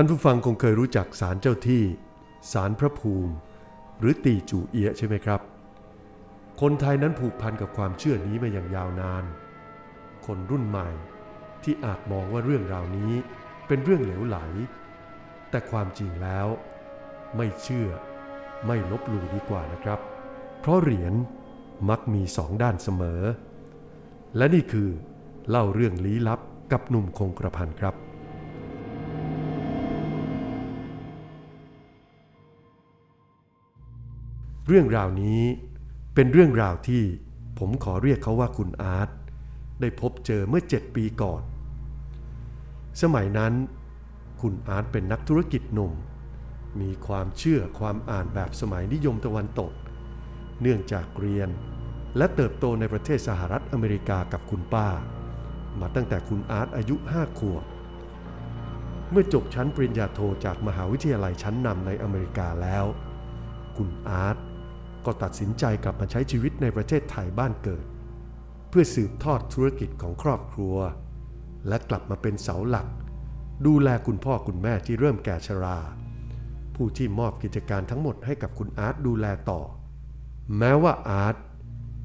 ท่านผู้ฟังคงเคยรู้จักศาลเจ้าที่ศาลพระภูมิ หรือตีจูเอียะใช่ไหมครับ คนไทยนั้นผูกพันกับความเชื่อนี้มาอย่างยาวนาน คนรุ่นใหม่ที่อาจมองว่าเรื่องราวนี้เป็นเรื่องเหลวไหล แต่ความจริงแล้ว ไม่เชื่อไม่ลบหลู่ดีกว่านะครับ เพราะเหรียญมักมีสองด้านเสมอ และนี่คือเล่าเรื่องลี้ลับกับหนุ่มคงกระพันครับ เรื่องราวนี้เป็นเรื่องราวที่ผมขอเรียกเขาว่าคุณอาร์ตได้พบเจอเมื่อ 7 ปีก่อน สมัยนั้น คุณอาร์ตเป็นนักธุรกิจหนุ่ม มีความเชื่อความอ่านแบบสมัยนิยมตะวันตก เนื่องจากเรียนและเติบโตในประเทศสหรัฐอเมริกากับคุณป้า มาตั้งแต่คุณอาร์ตอายุ5ขวบ เมื่อจบชั้นปริญญาโทจากมหาวิทยาลัยชั้นนำในอเมริกาแล้ว คุณอาร์ต ก็ตัดสินใจกลับมาใช้ชีวิตในประเทศไทยบ้านเกิด เพื่อสืบทอดธุรกิจของครอบครัว และกลับมาเป็นเสาหลัก ดูแลคุณพ่อคุณแม่ที่เริ่มแก่ชรา ผู้ที่มอบกิจการทั้งหมดให้กับคุณอาร์ตดูแลต่อ แม้ว่าอาร์ต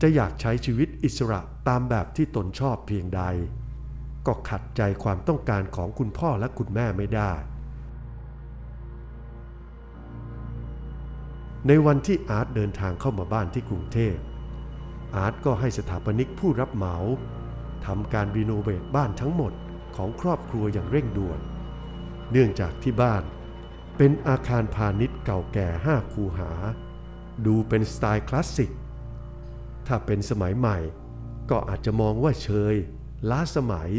จะอยากใช้ชีวิตอิสระตามแบบที่ตนชอบเพียงใด ก็ขัดใจความต้องการของคุณพ่อและคุณแม่ไม่ได้ ในวันที่อาร์ตเดินทางเข้ามาบ้านที่กรุงเทพ อาร์ตก็ให้สถาปนิกผู้รับเหมาทำการรีโนเวทบ้านทั้งหมดของครอบครัวอย่างเร่งด่วน เนื่องจากที่บ้านเป็นอาคารพาณิชย์เก่าแก่ห้าคูหา ดูเป็นสไตล์คลาสสิก ถ้าเป็นสมัยใหม่ ก็อาจจะมองว่าเชย ล้าสมัย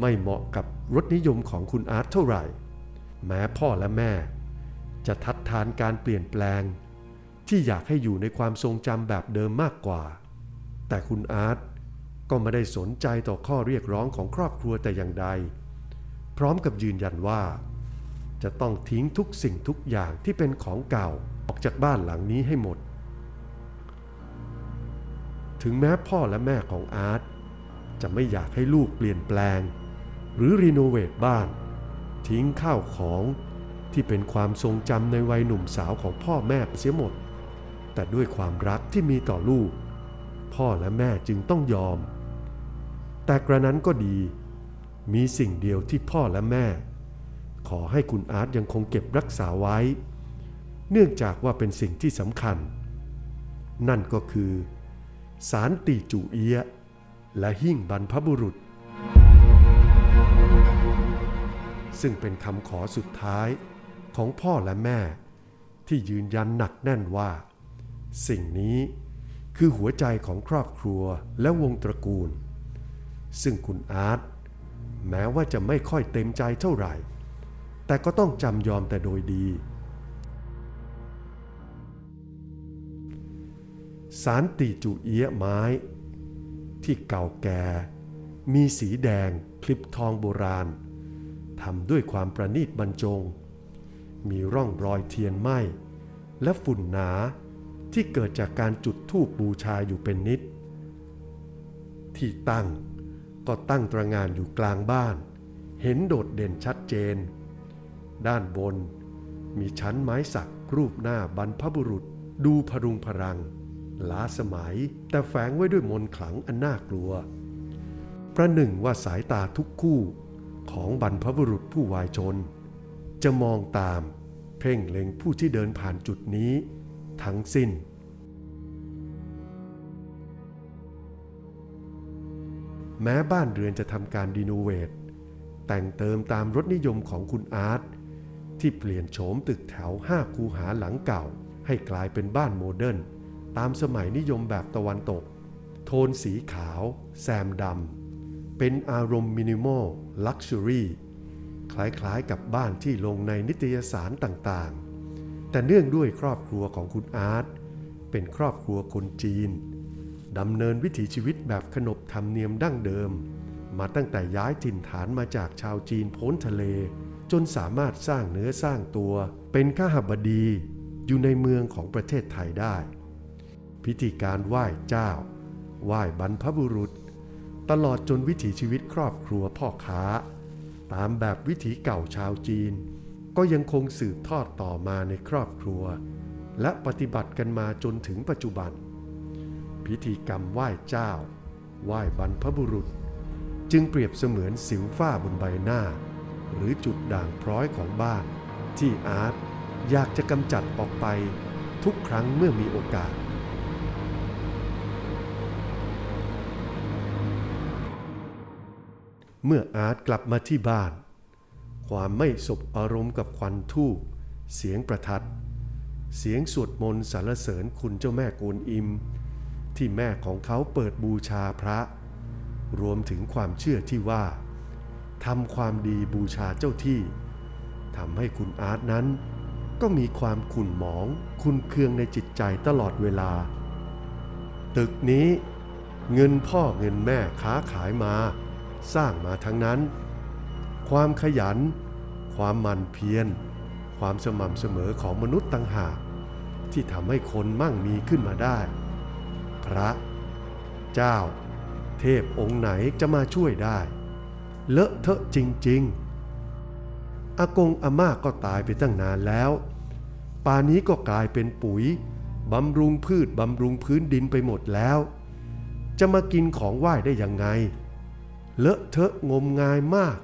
ไม่เหมาะกับรสนิยมของคุณอาร์ตเท่าไหร่ แม้พ่อและแม่ จะทัดทานการเปลี่ยนแปลง ที่อยากให้อยู่ในความทรงจำแบบเดิมมากกว่า แต่คุณอาร์ตก็ไม่ได้สนใจต่อข้อเรียกร้องของครอบครัวแต่อย่างใด พร้อมกับยืนยันว่า จะต้องทิ้งทุกสิ่งทุกอย่างที่เป็นของเก่าออกจากบ้านหลังนี้ให้หมด ถึงแม้พ่อและแม่ของอาร์ตจะไม่อยากให้ลูกเปลี่ยนแปลง หรือรีโนเวทบ้าน ทิ้งข้าวของที่เป็นความทรงจำในวัยหนุ่มสาวของพ่อแม่เสียหมด แต่ด้วยความรักที่มีต่อลูก พ่อและแม่จึงต้องยอม แต่กระนั้นก็ดี มีสิ่งเดียวที่พ่อและแม่ ขอให้คุณอาร์ตยังคงเก็บรักษาไว้ เนื่องจากว่าเป็นสิ่งที่สำคัญ นั่นก็คือ สารตีจูเอียะและหิ้งบรรพบุรุษ ซึ่งเป็นคำขอสุดท้ายของพ่อและแม่ที่ยืนยันหนักแน่นว่า สิ่งนี้คือหัวใจของครอบครัวและวงตระกูล ซึ่งคุณอาร์ตแม้ว่าจะไม่ค่อยเต็มใจเท่าไหร่ แต่ก็ต้องจำยอมแต่โดยดี สารตีจูเอียไม้ ที่เก่าแก่ มีสีแดงคลิปทองโบราณทำด้วยความประณีตบรรจง มีร่องรอยเทียนไหม้และฝุ่นหนา ที่เกิดจากการจุดธูปบูชาอยู่เป็นนิด ที่ตั้งก็ตั้งตระงานอยู่กลางบ้าน เห็นโดดเด่นชัดเจน ด้านบนมีชั้นไม้สักรูปหน้าบรรพบุรุษดูพรุงพรัง ล้าสมัยแต่แฝงไว้ด้วยมนขลังอันน่ากลัว ประหนึ่งว่าสายตาทุกคู่ของบรรพบุรุษผู้วายชน จะมองตามเพ่งเล็งผู้ที่เดินผ่านจุดนี้ ทั้งสิ้น แม้บ้านเรือนจะทำการรีโนเวทแต่งเติมตามรสนิยมของคุณอาร์ตที่เปลี่ยนโฉมตึกแถวห้าคูหาหลังเก่า ให้กลายเป็นบ้านโมเดิร์นตามสมัยนิยมแบบตะวันตก โทนสีขาว แซมดำ เป็นอารมณ์มินิมอลลักชัวรี่คล้ายๆกับบ้านที่ลงในนิตยสารต่างๆ แต่เนื่องด้วยครอบครัวของคุณอาร์ตเป็นครอบครัวคนจีนดำเนินวิถีชีวิตแบบขนบธรรมเนียมดั้งเดิม มาตั้งแต่ย้ายถิ่นฐานมาจากชาวจีนพ้นทะเล จนสามารถสร้างเนื้อสร้างตัว เป็นข้าหบดีอยู่ในเมืองของประเทศไทยได้ พิธีการไหว้เจ้า ไหว้บรรพบุรุษ ตลอดจนวิถีชีวิตครอบครัวพ่อค้า ตามแบบวิถีเก่าชาวจีน ก็ยังคงสืบทอดต่อมาในครอบครัว และปฏิบัติกันมาจนถึงปัจจุบัน พิธีกรรมไหว้เจ้า ไหว้บรรพบุรุษ จึงเปรียบเสมือนสิวฝ้าบนใบหน้า หรือจุดด่างพร้อยของบ้าน ที่อาร์ตอยากจะกำจัดออกไปทุกครั้งเมื่อมีโอกาสเมื่ออาร์ตกลับมาที่บ้าน ความไม่สบอารมณ์กับควันทูบเสียงประทัด เสียงสวดมนต์สรรเสริญคุณเจ้าแม่กวนอิม ที่แม่ของเขาเปิดบูชาพระ รวมถึงความเชื่อที่ว่าทำความดีบูชาเจ้าที่ทำให้คุณอาร์ตนั้น ก็มีความขุ่นหมองคุณเคืองในจิตใจตลอดเวลา ตึกนี้เงินพ่อเงินแม่ค้าขายมา สร้างมาทั้งนั้น ความขยัน ความหมันเพียร ความสม่ำเสมอของมนุษย์ต่างหาก ที่ทำให้คนมั่งมีขึ้นมาได้ พระ เจ้า เทพองค์ไหนจะมาช่วยได้ เลอะเทอะจริง ๆ อากงอาม่าก็ตายไปตั้งนานแล้ว ป่านี้ก็กลายเป็นปุ๋ยบำรุงพืชบำรุงพื้นดินไปหมดแล้ว จะมากินของไหว้ได้ยังไง เลอะเทอะงมงายมาก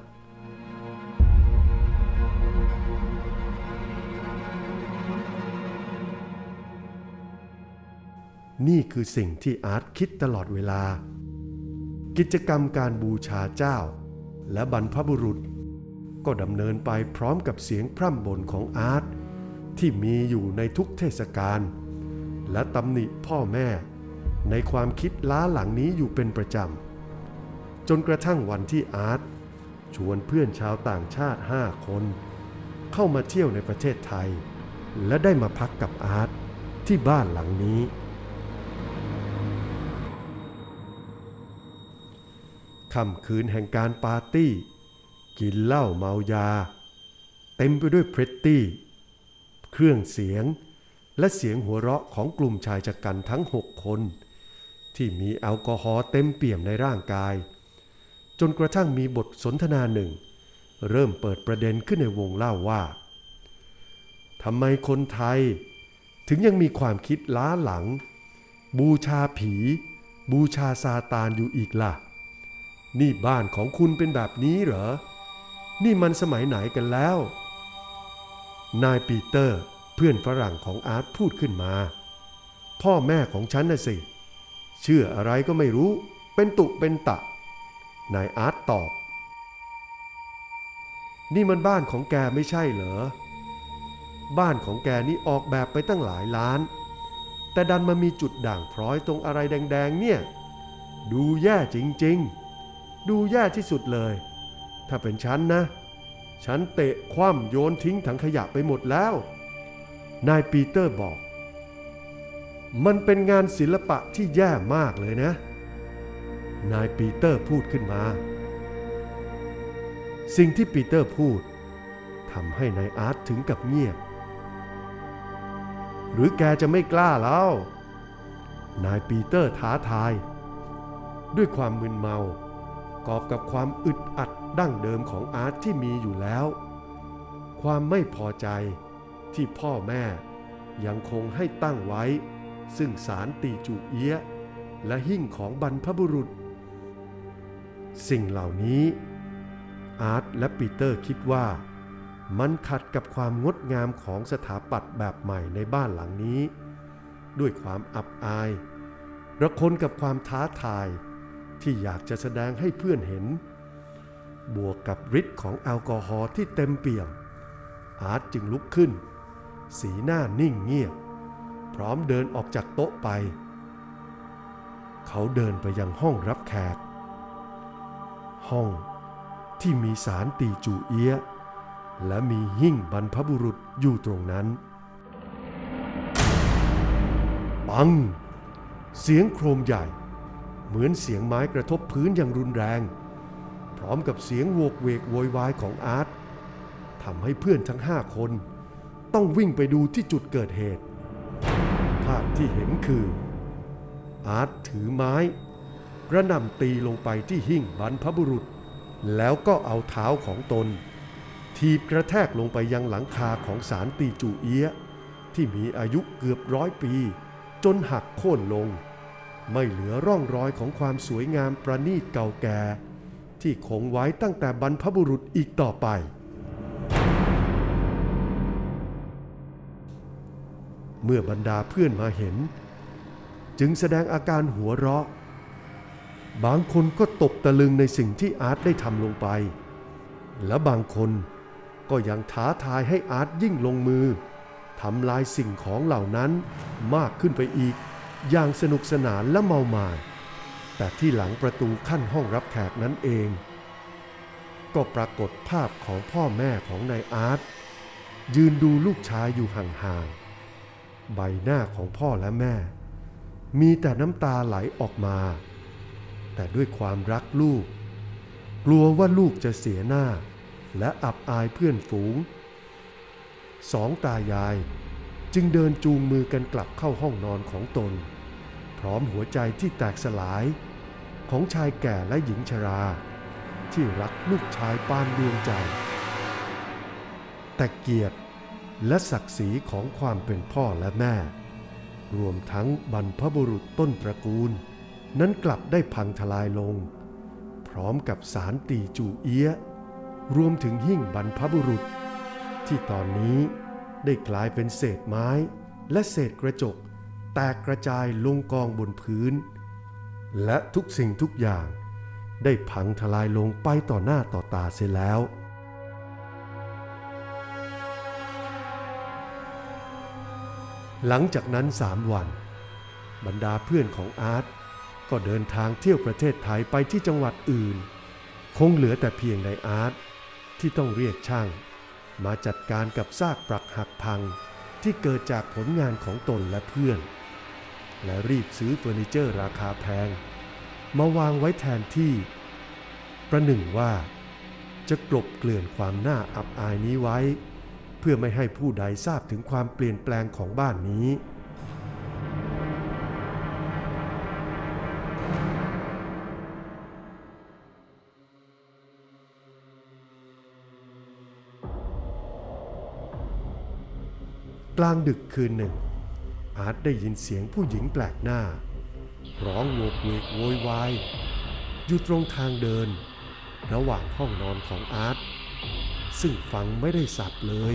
นี่คือสิ่งที่อาร์ตคิดตลอดเวลา กิจกรรมการบูชาเจ้า และบรรพบุรุษ ก็ดำเนินไปพร้อมกับเสียงพร่ำบ่นของอาร์ตที่มีอยู่ในทุกเทศกาลและตำหนิพ่อแม่ ในความคิดล้าหลังนี้อยู่เป็นประจำ จนกระทั่งวันที่อาร์ตชวนเพื่อนชาวต่างชาติห้าคน เข้ามาเที่ยวในประเทศไทย และได้มาพักกับอาร์ตที่บ้านหลังนี้ ค่ำคืนแห่งการปาร์ตี้ กินเหล้าเมายา เต็มไปด้วยเพรตตี้ เครื่องเสียง และเสียงหัวเราะของกลุ่มชายชะกันทั้งหกคน ที่มีแอลกอฮอล์เต็มเปี่ยมในร่างกาย จนกระทั่งมีบทสนทนาหนึ่ง เริ่มเปิดประเด็นขึ้นในวงเล่าว่าทำไมคนไทย ถึงยังมีความคิดล้าหลัง บูชาผี บูชาซาตานอยู่อีกล่ะ นี่บ้านของคุณเป็นแบบนี้เหรอ นี่มันสมัยไหนกันแล้ว นายปีเตอร์เพื่อนฝรั่งของอาร์ตพูดขึ้นมา พ่อแม่ของฉันน่ะสิ เชื่ออะไรก็ไม่รู้ เป็นตุเป็นตะ นายอาร์ตตอบ นี่มันบ้านของแกไม่ใช่เหรอ บ้านของแกนี่ออกแบบไปตั้งหลายล้าน แต่ดันมามีจุดด่างพร้อยตรงอะไรแดง ๆ เนี่ย ดูแย่จริง ๆ ดูแย่ที่สุดเลย ถ้าเป็นฉันนะ ฉันเตะคว่ำโยนทิ้งถังขยะไปหมดแล้ว นายปีเตอร์บอก มันเป็นงานศิลปะที่แย่มากเลยนะ นายปีเตอร์พูดขึ้นมา สิ่งที่ปีเตอร์พูดทำให้นายอาร์ตถึงกับเงียบ หรือแกจะไม่กล้าแล้ว นายปีเตอร์ท้าทาย ด้วยความมึนเมา กอบกับความอึดอัดดั้งเดิมของอาร์ตที่มีอยู่แล้ว ความไม่พอใจที่พ่อแม่ยังคงให้ตั้งไว้ ซึ่งสารตีจูเอียและหิ้งของบรรพบุรุษ สิ่งเหล่านี้อาร์ตและปีเตอร์คิดว่ามันขัดกับความงดงามของสถาปัตย์แบบใหม่ในบ้านหลังนี้ ด้วยความอับอายระคนกับความท้าทาย ที่อยากจะแสดงให้เพื่อนเห็น บวกกับฤทธิ์ของแอลกอฮอล์ที่เต็มเปี่ยม อาร์ตจึงลุกขึ้น สีหน้านิ่งเงียบ พร้อมเดินออกจากโต๊ะไป เขาเดินไปยังห้องรับแขก ห้องที่มีสารตีจูเอียและมีหิ้งบรรพบุรุษอยู่ตรงนั้น ปัง เสียงโครมใหญ่ เหมือนเสียงไม้กระทบพื้นอย่างรุนแรง พร้อมกับเสียงโวกเวกโวยวายของอาร์ตทำให้เพื่อนทั้งห้าคน ต้องวิ่งไปดูที่จุดเกิดเหตุ ภาพที่เห็นคือ อาร์ตถือไม้ กระหน่ำตีลงไปที่หิ้งบรรพบุรุษ แล้วก็เอาเท้าของตน ทีบกระแทกลงไปยังหลังคาของสารตีจูเอียะที่มีอายุเกือบร้อยปี จนหักโค่นลง ไม่เหลือร่องรอยของความสวยงามประณีตเก่าแก่ ที่คงไว้ตั้งแต่บรรพบุรุษอีกต่อไป เมื่อบรรดาเพื่อนมาเห็น จึงแสดงอาการหัวเราะ บางคนก็ตกตะลึงในสิ่งที่อาร์ตได้ทำลงไป และบางคนก็ยังท้าทายให้อาร์ตยิ่งลงมือทำลายสิ่งของเหล่านั้นมากขึ้นไปอีก อย่างสนุกสนานและเมามายแต่ที่หลังประตูขั้นห้องรับแขกนั้นเอง ก็ปรากฏภาพของพ่อแม่ของนายอาร์ตยืนดูลูกชายอยู่ห่างๆ ใบหน้าของพ่อและแม่ มีแต่น้ำตาไหลออกมา แต่ด้วยความรักลูก กลัวว่าลูกจะเสียหน้า และอับอายเพื่อนฝูง สองตายายจึงเดินจูงมือกันกลับเข้าห้องนอนของตน พร้อมหัวใจที่แตกสลาย ของชายแก่และหญิงชรา ที่รักลูกชายปานดวงใจ แต่เกียรติและศักดิ์ศรีของความเป็นพ่อและแม่ รวมทั้งบรรพบุรุษต้นตระกูล นั้นกลับได้พังทลายลง พร้อมกับสารตีจูเอียรวมถึงหิ่งบรรพบุรุษ ที่ตอนนี้ได้กลายเป็นเศษไม้และเศษกระจก แตกกระจายลงกองบนพื้น และทุกสิ่งทุกอย่างได้พังทลายลงไปต่อหน้าต่อตาเสียแล้ว หลังจากนั้นสามวัน บรรดาเพื่อนของอาร์ตก็เดินทางเที่ยวประเทศไทยไปที่จังหวัดอื่น คงเหลือแต่เพียงในอาร์ตที่ต้องเรียกช่าง มาจัดการกับซากปรักหักพังที่เกิดจากผลงานของตนและเพื่อน และรีบซื้อเฟอร์นิเจอร์ราคาแพง มาวางไว้แทนที่ ประหนึ่งว่า จะกลบเกลื่อนความน่าอับอายนี้ไว้ เพื่อไม่ให้ผู้ใดทราบถึงความเปลี่ยนแปลงของบ้านนี้ กลางดึกคืนหนึ่ง อาร์ตได้ยินเสียงผู้หญิงแปลกหน้า ร้องโวกเวกโวยวายอยู่ตรงทางเดิน ระหว่างห้องนอนของอาร์ตซึ่งฟังไม่ได้สับเลย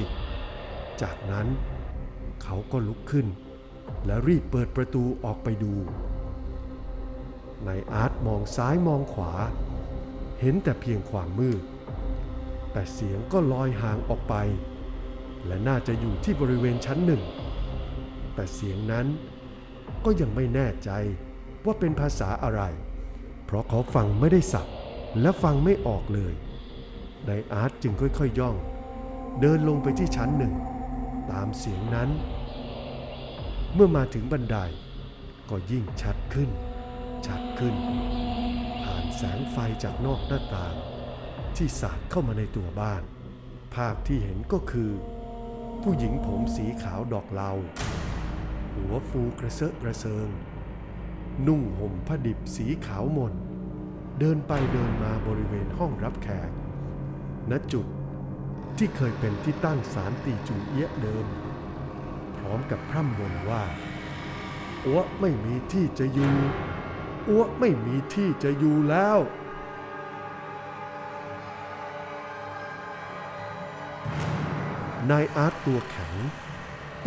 จากนั้นเขาก็ลุกขึ้น และรีบเปิดประตูออกไปดูนายอาร์ตมองซ้ายมองขวา เห็นแต่เพียงความมืด แต่เสียงก็ลอยห่างออกไป และน่าจะอยู่ที่บริเวณชั้นหนึ่ง แต่เสียงนั้น ก็ยังไม่แน่ใจว่าเป็นภาษาอะไร เพราะเขาฟังไม่ได้สับและฟังไม่ออกเลยนายอาร์ตจึงค่อยๆย่อง เดินลงไปที่ชั้นหนึ่ง ตามเสียงนั้น เมื่อมาถึงบันไดก็ยิ่งชัดขึ้น ชัดขึ้น ผ่านแสงไฟจากนอกหน้าต่าง ที่สาดเข้ามาในตัวบ้าน ภาพที่เห็นก็คือ ผู้หญิงผมสีขาวดอกเหลา หัวฟูกระเซาะกระเซิง นุ่งห่มผ้าดิบสีขาวมนเดินไปเดินมาบริเวณห้องรับแขก ณจุดที่เคยเป็นที่ตั้งศาลตีจูเอียะเดิม พร้อมกับพร่ำบ่นว่าอ้วไม่มีที่จะอยู่อ้วไม่มีที่จะอยู่แล้ว นายอาร์ตตัวแข็ง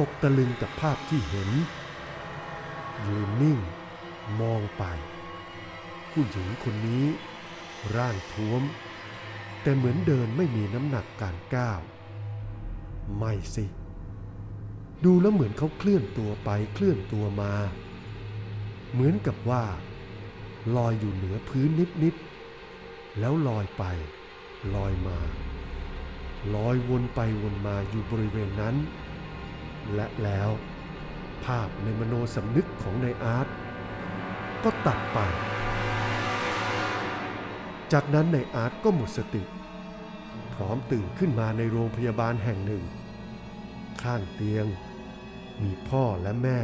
ตกตะลึงกับภาพที่เห็น ยืนนิ่ง มองไป ผู้หญิงคนนี้ ร่างท้วม แต่เหมือนเดินไม่มีน้ำหนักการก้าว ไม่สิ ดูแล้วเหมือนเขาเคลื่อนตัวไปเคลื่อนตัวมา เหมือนกับว่า ลอยอยู่เหนือพื้นนิดๆแล้วลอยไป ลอยมาลอยวนไปวนมาอยู่บริเวณนั้น และแล้วภาพในมโนสำนึกของนายอาร์ตก็ตัดไป จากนั้นนายอาร์ตก็หมดสติ พร้อมตื่นขึ้นมาในโรงพยาบาลแห่งหนึ่ง ข้างเตียง มีพ่อและแม่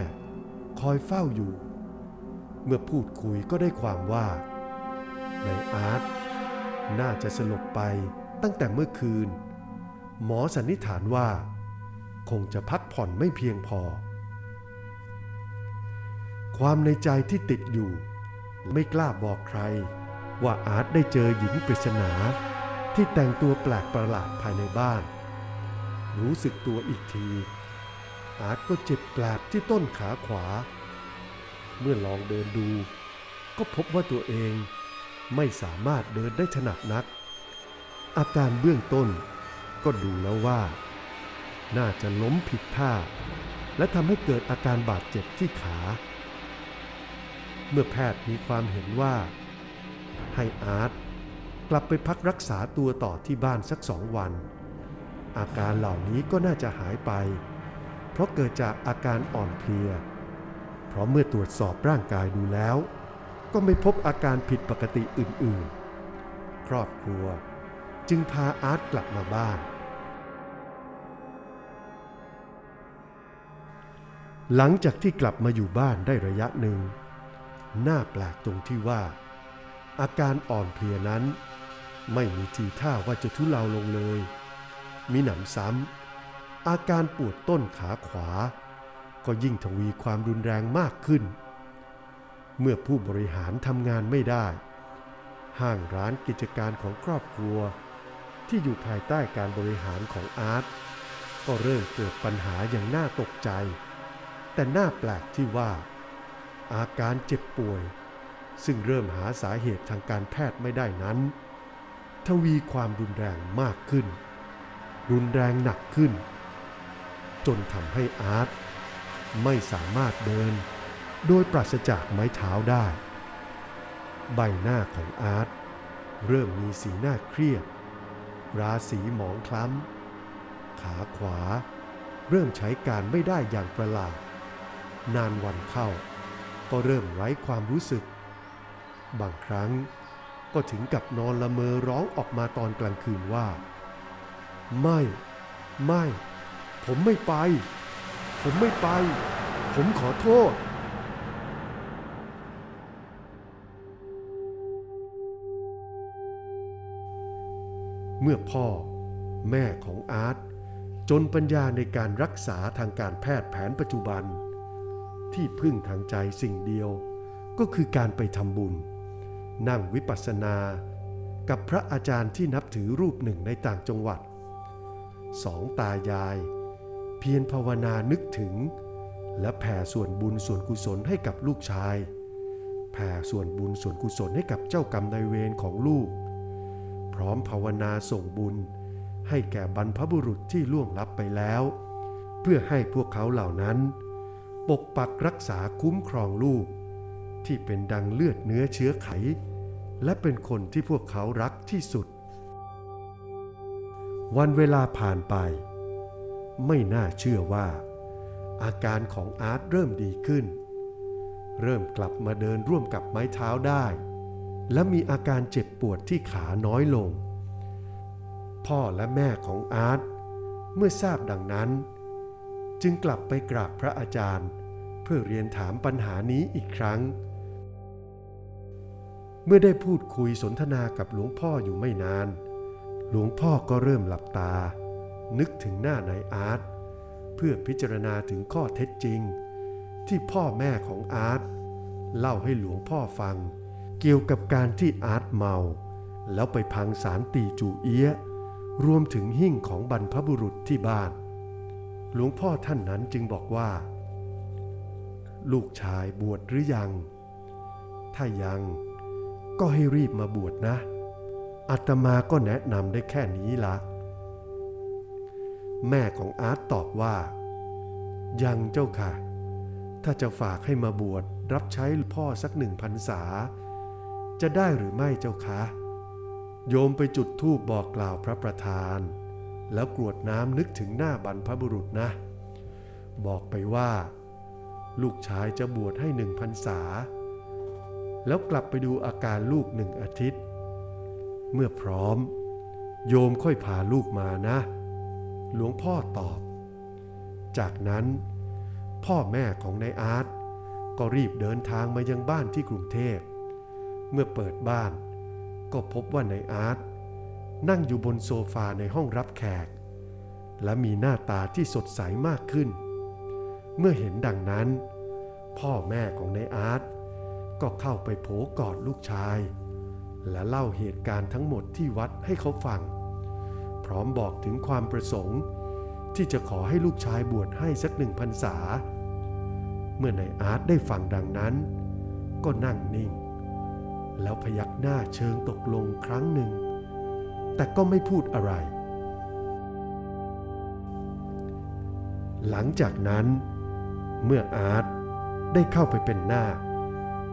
คอยเฝ้าอยู่ เมื่อพูดคุยก็ได้ความว่านายอาร์ตน่าจะสลบไปตั้งแต่เมื่อคืน หมอสันนิษฐานว่า คงจะพักผ่อนไม่เพียงพอ ความในใจที่ติดอยู่ ไม่กล้าบอกใคร ว่าอาร์ตได้เจอหญิงปริศนาที่แต่งตัวแปลกประหลาดภายในบ้าน รู้สึกตัวอีกที อาร์ตก็เจ็บแปลบที่ต้นขาขวา เมื่อลองเดินดู ก็พบว่าตัวเองไม่สามารถเดินได้ถนัดนัก อาการเบื้องต้นก็ดูแล้วว่า น่าจะล้มผิดท่า และทำให้เกิดอาการบาดเจ็บที่ขา เมื่อแพทย์มีความเห็นว่า ให้อาร์ตกลับไปพักรักษาตัวต่อที่บ้านสักสองวัน อาการเหล่านี้ก็น่าจะหายไป เพราะเกิดจากอาการอ่อนเพลีย เพราะเมื่อตรวจสอบร่างกายดูแล้ว ก็ไม่พบอาการผิดปกติอื่นๆ ครอบครัว จึงพาอาร์ตกลับมาบ้าน หลังจากที่กลับมาอยู่บ้านได้ระยะหนึ่ง น่าแปลกตรงที่ว่า อาการอ่อนเพลียนั้น ไม่มีทีท่าว่าจะทุเลาลงเลย มีหนำซ้ำอาการปวดต้นขาขวา ก็ยิ่งทวีความรุนแรงมากขึ้น เมื่อผู้บริหารทำงานไม่ได้ ห้างร้านกิจการของครอบครัว ที่อยู่ภายใต้การบริหารของอาร์ตก็เริ่มเกิดปัญหาอย่างน่าตกใจ แต่น่าแปลกที่ว่า อาการเจ็บป่วย ซึ่งเริ่มหาสาเหตุทางการแพทย์ไม่ได้นั้น ทวีความรุนแรงมากขึ้น รุนแรงหนักขึ้น จนทำให้อาร์ตไม่สามารถเดิน โดยปราศจากไม้เท้าได้ ใบหน้าของอาร์ตเริ่มมีสีหน้าเครียด ราศีหมองคล้ำ ขาขวาเริ่มใช้การไม่ได้อย่างประหลาด นานวันเข้า ก็เริ่มไร้ความรู้สึก บางครั้งก็ถึงกับนอนละเมอร้องออกมาตอนกลางคืนว่า ไม่ ไม่ ผมไม่ไป ผมไม่ไป ผมขอโทษเมื่อพ่อ แม่ของอาร์ตจนปัญญาในการรักษาทางการแพทย์แผนปัจจุบัน ที่พึ่งทางใจสิ่งเดียว ก็คือการไปทำบุญ นั่งวิปัสสนา กับพระอาจารย์ที่นับถือรูปหนึ่งในต่างจังหวัด สองตายาย เพียรภาวนานึกถึง และแผ่ส่วนบุญส่วนกุศลให้กับลูกชาย แผ่ส่วนบุญส่วนกุศลให้กับเจ้ากรรมนายเวรของลูก พร้อมภาวนาส่งบุญ ให้แก่บรรพบุรุษที่ล่วงลับไปแล้ว เพื่อให้พวกเขาเหล่านั้น ปกปักรักษาคุ้มครองลูก ที่เป็นดังเลือดเนื้อเชื้อไข และเป็นคนที่พวกเขารักที่สุด วันเวลาผ่านไป ไม่น่าเชื่อว่า อาการของอาร์ตเริ่มดีขึ้น เริ่มกลับมาเดินร่วมกับไม้เท้าได้ และมีอาการเจ็บปวดที่ขาน้อยลง พ่อและแม่ของอาร์ตเมื่อทราบดังนั้น จึงกลับไปกราบพระอาจารย์ เพื่อเรียนถามปัญหานี้อีกครั้ง เมื่อได้พูดคุยสนทนากับหลวงพ่ออยู่ไม่นาน หลวงพ่อก็เริ่มหลับตา นึกถึงหน้านายอาร์ตเพื่อพิจารณาถึงข้อเท็จจริง ที่พ่อแม่ของอาร์ตเล่าให้หลวงพ่อฟัง เกี่ยวกับการที่อาร์ตเมา แล้วไปพังสารตีจูเอี้ย รวมถึงหิ้งของบรรพบุรุษที่บ้าน หลวงพ่อท่านนั้นจึงบอกว่า ลูกชายบวชหรือยัง ถ้ายังก็ให้รีบมาบวชนะอาตมาก็แนะนำได้แค่นี้ละ แม่ของอาร์ตตอบว่า ยังเจ้าค่ะ ถ้าจะฝากให้มาบวชรับใช้พ่อสักหนึ่งพรรษา จะได้หรือไม่เจ้าคะโยมไปจุดธูปบอกกล่าวพระประธาน แล้วกรวดน้ำนึกถึงหน้าบรรพบุรุษนะ บอกไปว่า ลูกชายจะบวชให้หนึ่งพรรษา แล้วกลับไปดูอาการลูกหนึ่งอาทิตย์ เมื่อพร้อม โยมค่อยพาลูกมานะ หลวงพ่อตอบ จากนั้น พ่อแม่ของนายอาร์ตก็รีบเดินทางมายังบ้านที่กรุงเทพ เมื่อเปิดบ้าน ก็พบว่านายอาร์ตนั่งอยู่บนโซฟาในห้องรับแขก และมีหน้าตาที่สดใสมากขึ้น เมื่อเห็นดังนั้น พ่อแม่ของนายอาร์ตก็เข้าไปโผกอดลูกชาย และเล่าเหตุการณ์ทั้งหมดที่วัดให้เขาฟัง พร้อมบอกถึงความประสงค์ ที่จะขอให้ลูกชายบวชให้สักหนึ่งพรรษา เมื่อนายอาร์ตได้ฟังดังนั้น ก็นั่งนิ่ง แล้วพยักหน้าเชิงตกลงครั้งหนึ่ง แต่ก็ไม่พูดอะไร หลังจากนั้น เมื่ออาร์ตได้เข้าไปเป็นหน้าค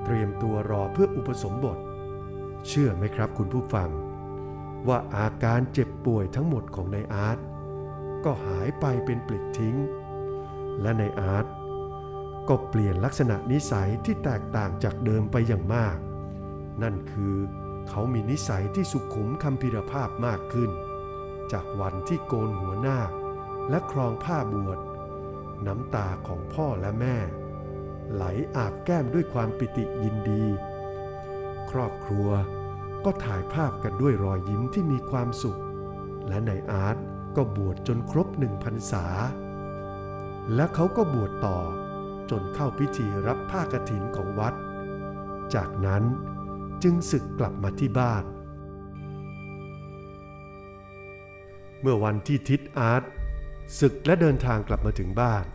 เตรียมตัวรอเพื่ออุปสมบท เชื่อไหมครับคุณผู้ฟัง ว่าอาการเจ็บป่วยทั้งหมดของนายอาร์ตก็หายไปเป็นปลิดทิ้ง และนายอาร์ตก็เปลี่ยนลักษณะนิสัยที่แตกต่างจากเดิมไปอย่างมาก นั่นคือเขามีนิสัยที่สุขุมคำพิรภาพมากขึ้น จากวันที่โกนหัวหน้า และครองผ้าบวช น้ำตาของพ่อและแม่ ไหลอาบแก้มด้วยความปิติยินดี ครอบครัวก็ถ่ายภาพกันด้วยรอยยิ้มที่มีความสุข และนายอาร์ตก็บวชจนครบหนึ่งพรรษา และเขาก็บวชต่อจนเข้าพิธีรับผ้ากฐินของวัด จากนั้นจึงศึกกลับมาที่บ้าน เมื่อวันที่ทิดอาร์ต ศึกและเดินทางกลับมาถึงบ้าน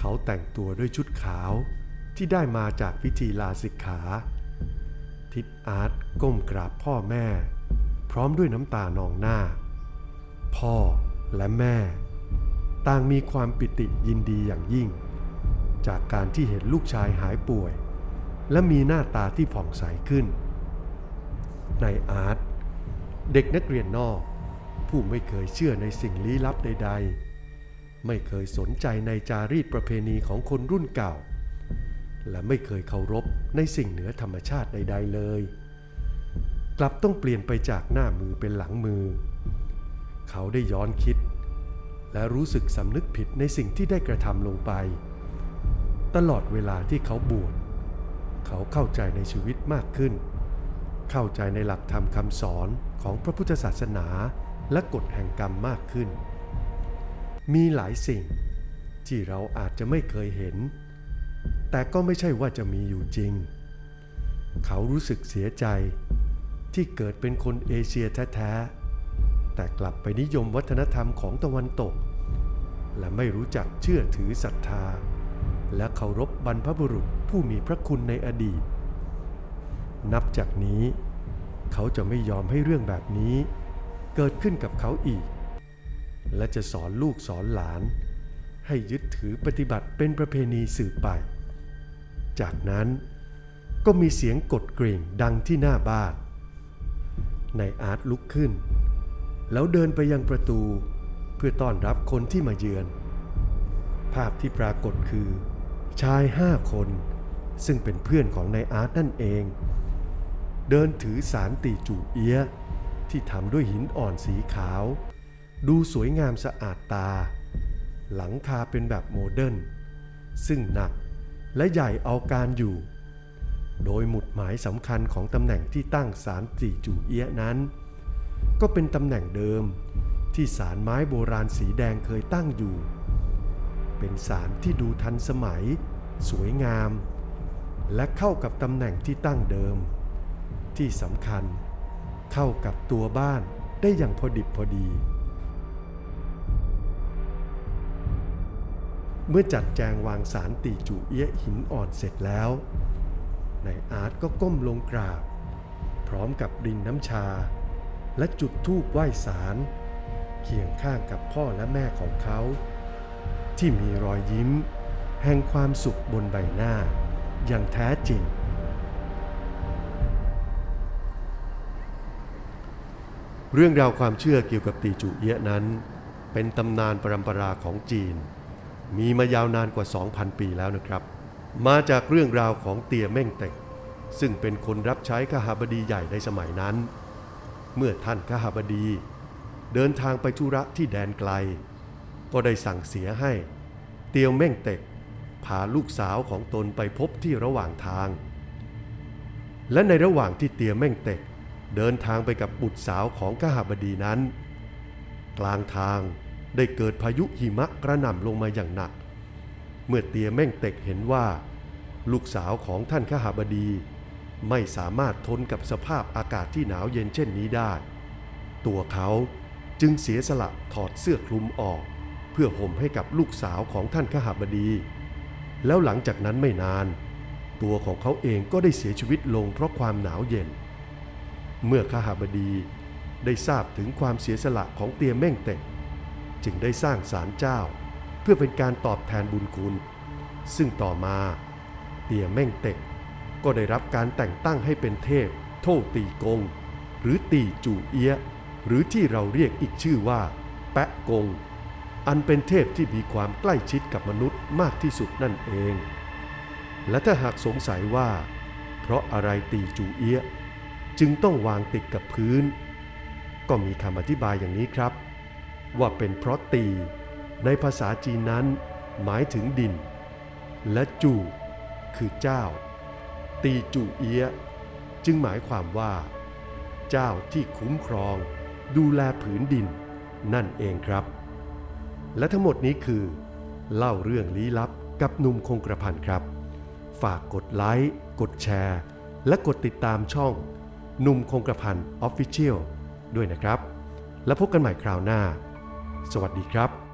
เขาแต่งตัวด้วยชุดขาวที่ได้มาจากพิธีลาสิกขา ทิดอาร์ตก้มกราบพ่อแม่ พร้อมด้วยน้ำตานองหน้า พ่อและแม่ ต่างมีความปิติยินดีอย่างยิ่ง จากการที่เห็นลูกชายหายป่วย และมีหน้าตาที่ผ่องใสขึ้น ในอาร์ตเด็กนักเรียนนอก ผู้ไม่เคยเชื่อในสิ่งลี้ลับใด ๆ ไม่เคยสนใจในจารีตประเพณีของคนรุ่นเก่า และไม่เคยเคารพในสิ่งเหนือธรรมชาติใด ๆ เลย กลับต้องเปลี่ยนไปจากหน้ามือเป็นหลังมือ เขาได้ย้อนคิด และรู้สึกสำนึกผิดในสิ่งที่ได้กระทำลงไป ตลอดเวลาที่เขาบวชเขาเข้าใจในชีวิตมากขึ้น เข้าใจในหลักธรรมคำสอนของพระพุทธศาสนา และกฎแห่งกรรมมากขึ้น มีหลายสิ่งที่เราอาจจะไม่เคยเห็น แต่ก็ไม่ใช่ว่าจะมีอยู่จริง เขารู้สึกเสียใจที่เกิดเป็นคนเอเชียแท้ๆ แต่กลับไปนิยมวัฒนธรรมของตะวันตก และไม่รู้จักเชื่อถือศรัทธา และเคารพบรรพบุรุษผู้มีพระคุณในอดีต นับจากนี้ เขาจะไม่ยอมให้เรื่องแบบนี้ เกิดขึ้นกับเขาอีก และจะสอนลูกสอนหลาน ให้ยึดถือปฏิบัติเป็นประเพณีสืบไป จากนั้นก็มีเสียงกดกริ่งดังที่หน้าบ้านนายอาร์ตลุกขึ้น แล้วเดินไปยังประตูเพื่อต้อนรับคนที่มาเยือน ภาพที่ปรากฏคือ ชายห้าคน ซึ่งเป็นเพื่อนของนายอาร์ตนั่นเอง เดินถือสารตีจูเอียะ ที่ทำด้วยหินอ่อนสีขาว ดูสวยงามสะอาดตา หลังคาเป็นแบบโมเดิร์นซึ่งหนักและใหญ่เอาการอยู่ โดยหมุดหมายสำคัญของตำแหน่งที่ตั้งศาลตีจูเอียนั้น ก็เป็นตำแหน่งเดิมที่ศาลไม้โบราณสีแดงเคยตั้งอยู่ เป็นศาลที่ดูทันสมัย สวยงาม และเข้ากับตำแหน่งที่ตั้งเดิม ที่สำคัญ เข้ากับตัวบ้านได้อย่างพอดิบพอดี เมื่อจัดแจงวางสารตีจูเอียะหินอ่อนเสร็จแล้วนายอาร์ตก็ก้มลงกราบ พร้อมกับดินน้ำชา และจุดธูปไหว้สารเคียงข้างกับพ่อและแม่ของเขา ที่มีรอยยิ้ม แห่งความสุขบนใบหน้าอย่างแท้จริง เรื่องราวความเชื่อเกี่ยวกับตีจูเอียะนั้น เป็นตำนานปรำปราของจีน มีมายาวนานกว่า 2,000 ปีแล้วนะครับ มาจากเรื่องราวของเตียเม่งเต็ก ซึ่งเป็นคนรับใช้ขหาบดีใหญ่ในสมัยนั้น เมื่อท่านขหาบดี เดินทางไปธุระที่แดนไกล ก็ได้สั่งเสียให้ เตียวเม่งเต็กพาลูกสาวของตนไปพบที่ระหว่างทาง และในระหว่างที่เตียเม่งเต็ก เดินทางไปกับบุตรสาวของกหาบดีนั้น กลางทางได้เกิดพายุหิมะกระหน่ำลงมาอย่างหนัก เมื่อเตียเม่งเต็กเห็นว่า ลูกสาวของท่านขหาบดีไม่สามารถทนกับสภาพอากาศที่หนาวเย็นเช่นนี้ได้ ตัวเขาจึงเสียสละถอดเสื้อคลุมออก เพื่อห่มให้กับลูกสาวของท่านขหาบดี แล้วหลังจากนั้นไม่นาน ตัวของเขาเองก็ได้เสียชีวิตลงเพราะความหนาวเย็น เมื่อขหาบดีได้ทราบถึงความเสียสละของเตียเม่งเต็กจึงได้สร้างศาลเจ้า เพื่อเป็นการตอบแทนบุญคุณ ซึ่งต่อมาเตียเม่งเต็กก็ได้รับการแต่งตั้งให้เป็นเทพ โทตีกง หรือตีจู่เอียหรือที่เราเรียกอีกชื่อว่า แปะกง อันเป็นเทพที่มีความใกล้ชิดกับมนุษย์มากที่สุดนั่นเอง และถ้าหากสงสัยว่า เพราะอะไรตีจูเอียะ จึงต้องวางติดกับพื้น ก็มีคำอธิบายอย่างนี้ครับ ว่าเป็นเพราะตี ในภาษาจีนนั้น หมายถึงดิน และจูคือเจ้า ตีจูเอียจึงหมายความว่า เจ้าที่คุ้มครอง ดูแลผืนดิน นั่นเองครับ และทั้งหมดนี้คือ เล่าเรื่องลี้ลับกับหนุ่มคงกระพันครับ ฝากกดไลค์ กดแชร์ และกดติดตามช่อง หนุ่มคงกระพันออฟฟิเชียลด้วยนะครับ แล้วพบกันใหม่คราวหน้า สวัสดีครับ